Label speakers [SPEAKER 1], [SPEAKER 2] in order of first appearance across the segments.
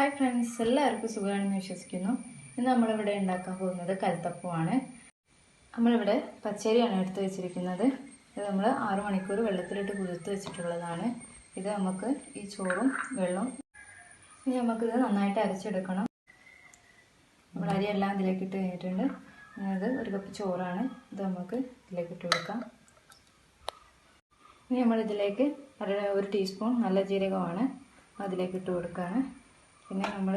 [SPEAKER 1] Hi friends എല്ലാവർക്കും സുഖമാണെന്ന് വിശ്വസിക്കുന്നു. ഇന്ന് നമ്മളിവിടെ ഉണ്ടാക്കാൻ പോകുന്നത് കൽത്തപ്പമാണ് നമ്മളിവിടെ പച്ചരിയാണ് എടുത്ത് വെച്ചിരിക്കുന്നത്. ഇത് നമ്മൾ ആറു മണിക്കൂർ വെള്ളത്തിലിട്ട് കുതിർത്ത് വെച്ചിട്ടുള്ളതാണ്. ഇത് നമുക്ക് ഈ ചോറും വെള്ളവും ഇനി നമുക്കിത് നന്നായിട്ട് അരച്ചെടുക്കണം. നമ്മൾ അരിയെല്ലാം ഇതിലേക്ക് ഇട്ട് കഴിഞ്ഞിട്ടുണ്ട്. ഇത് ഒരു കപ്പ് ചോറാണ്. ഇത് നമുക്ക് ഇതിലേക്ക് ഇട്ട് കൊടുക്കാം. ഇനി നമ്മളിതിലേക്ക് ഒരു ടീസ്പൂൺ നല്ല ജീരകമാണ്. അതിലേക്ക് ഇട്ട് കൊടുക്കുകയാണ്. പിന്നെ നമ്മൾ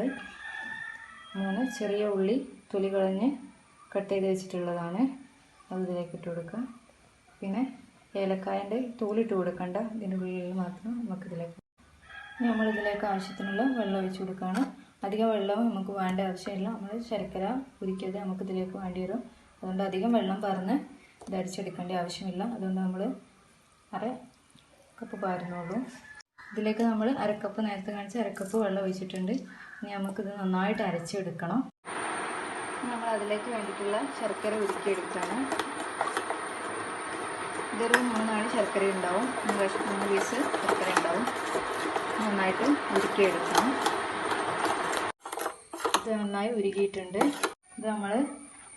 [SPEAKER 1] മൂന്ന് ചെറിയ ഉള്ളി തൊലി കളഞ്ഞ് കട്ട് ചെയ്ത് വെച്ചിട്ടുള്ളതാണ്. അത് ഇതിലേക്ക് ഇട്ട് കൊടുക്കുക. പിന്നെ ഏലക്കായന്റെ തോലിട്ട് കൊടുക്കണ്ട. ഇതിന്റെ ഉള്ളിൽ മാത്രം നമുക്കിതിലേക്ക് നമ്മളിതിലേക്ക് ആവശ്യത്തിനുള്ള വെള്ളം ഒഴിച്ചു കൊടുക്കുകയാണ്. അധികം വെള്ളം നമുക്ക് വേണ്ട ആവശ്യമില്ല. നമ്മൾ ശർക്കര നമുക്ക് ഇതിലേക്ക് വേണ്ടി വരും. അതുകൊണ്ട് അധികം വെള്ളം പറഞ്ഞ് ഇത് അടിച്ചെടുക്കേണ്ട ആവശ്യമില്ല. അതുകൊണ്ട് നമ്മൾ അര കപ്പ് പാരുന്നുള്ളൂ. ഇതിലേക്ക് നമ്മൾ അരക്കപ്പ് നേരത്തെ കാണിച്ച് അരക്കപ്പ് വെള്ളം ഒഴിച്ചിട്ടുണ്ട്. ഇനി നമുക്കിത് നന്നായിട്ട് അരച്ചെടുക്കണം. നമ്മൾ അതിലേക്ക് വേണ്ടിയിട്ടുള്ള ശർക്കര ഉരുക്കിയെടുക്കുകയാണ്. ഇതൊരു മൂന്നാൽ ശർക്കര ഉണ്ടാവും. മൂന്ന് പീസ് ശർക്കര ഉണ്ടാവും. നന്നായിട്ട് ഉരുക്കിയെടുക്കണം. ഇത് നന്നായി ഉരുകിയിട്ടുണ്ട്. ഇത് നമ്മൾ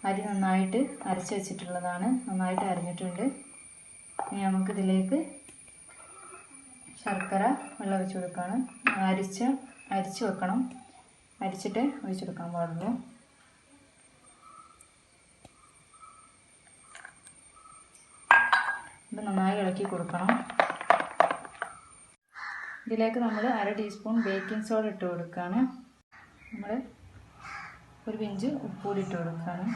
[SPEAKER 1] അരി നന്നായിട്ട് അരച്ച് വെച്ചിട്ടുള്ളതാണ്. നന്നായിട്ട് അരിഞ്ഞിട്ടുണ്ട്. ഇനി നമുക്കിതിലേക്ക് ശർക്കര വെള്ളം ഒഴിച്ച് കൊടുക്കുകയാണ്. അരിച്ച് അരിച്ച് വെക്കണം. അരിച്ചിട്ട് ഒഴിച്ച് കൊടുക്കാൻ പാടുള്ളൂ. ഇത് നന്നായി ഇളക്കി കൊടുക്കണം. ഇതിലേക്ക് നമ്മൾ അര ടീസ്പൂൺ ബേക്കിംഗ് സോഡ ഇട്ട് കൊടുക്കുകയാണ്. നമ്മൾ ഒരു പിഞ്ച് ഉപ്പൂടി ഇട്ട് കൊടുക്കുകയാണ്.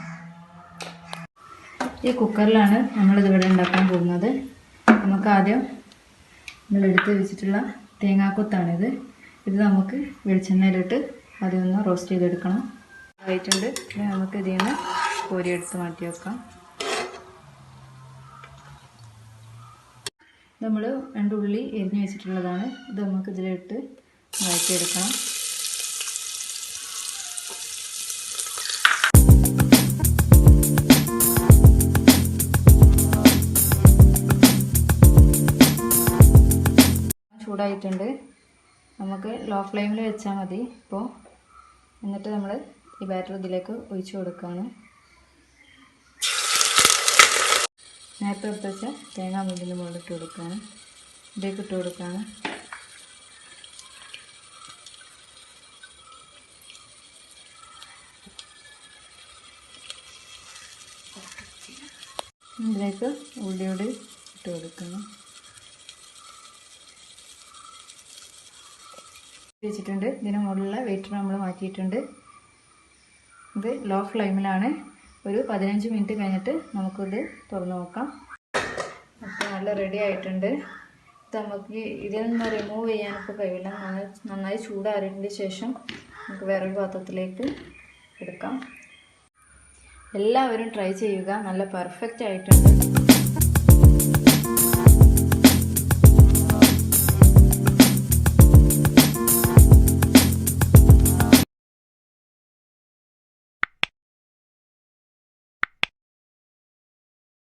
[SPEAKER 1] ഈ കുക്കറിലാണ് നമ്മളിതിവിടെ ഉണ്ടാക്കാൻ പോകുന്നത്. നമുക്ക് ആദ്യം നമ്മൾ എടുത്ത് വെച്ചിട്ടുള്ള തേങ്ങാക്കൊത്താണിത്. ഇത് നമുക്ക് വെളിച്ചെണ്ണയിലിട്ട് അതൊന്ന് റോസ്റ്റ് ചെയ്തെടുക്കണം. ആയിട്ടുണ്ട് നമുക്ക് ഇതിൽ നിന്ന് കോരി എടുത്ത് മാറ്റി വെക്കാം. നമ്മൾ രണ്ട് ഉള്ളി എരിഞ്ഞ് വെച്ചിട്ടുള്ളതാണ്. ഇത് നമുക്ക് ഇതിലിട്ട് വഴറ്റിയെടുക്കണം. ചൂടായിട്ടുണ്ട്. നമുക്ക് ലോ ഫ്ലെയിമിൽ വെച്ചാൽ മതി. ഇപ്പോൾ എന്നിട്ട് നമ്മൾ ഈ ബാറ്റർ ഇതിലേക്ക് ഒഴിച്ചു കൊടുക്കുകയാണ് നേരത്തെ എടുത്ത് വെച്ച തേങ്ങാ മുണ്ടിന്റെ മുകളിൽ ഇട്ട് കൊടുക്കുകയാണ് ഇതിലേക്ക് ഇട്ട് കൊടുക്കുകയാണ് ഇതിലേക്ക് ഉള്ളിയോട് ഇട്ട് കൊടുക്കണം. വെച്ചിട്ടുണ്ട്. ഇതിന് മുകളിലുള്ള വെയിറ്റർ നമ്മൾ മാറ്റിയിട്ടുണ്ട്. ഇത് ലോ ഫ്ലെയിമിലാണ്. ഒരു പതിനഞ്ച് മിനിറ്റ് കഴിഞ്ഞിട്ട് നമുക്കിത് തുറന്നു നോക്കാം. അപ്പോൾ നല്ല റെഡി ആയിട്ടുണ്ട്. ഇത് നമുക്ക് ഇതിൽ റിമൂവ് ചെയ്യാനൊക്കെ കഴിയില്ല. നന്നായി ചൂടാറിയതിന്റെ ശേഷം നമുക്ക് വേറൊരു പാത്രത്തിലേക്ക് എടുക്കാം. എല്ലാവരും ട്രൈ ചെയ്യുക. നല്ല പെർഫെക്റ്റ് ആയിട്ടുണ്ട്.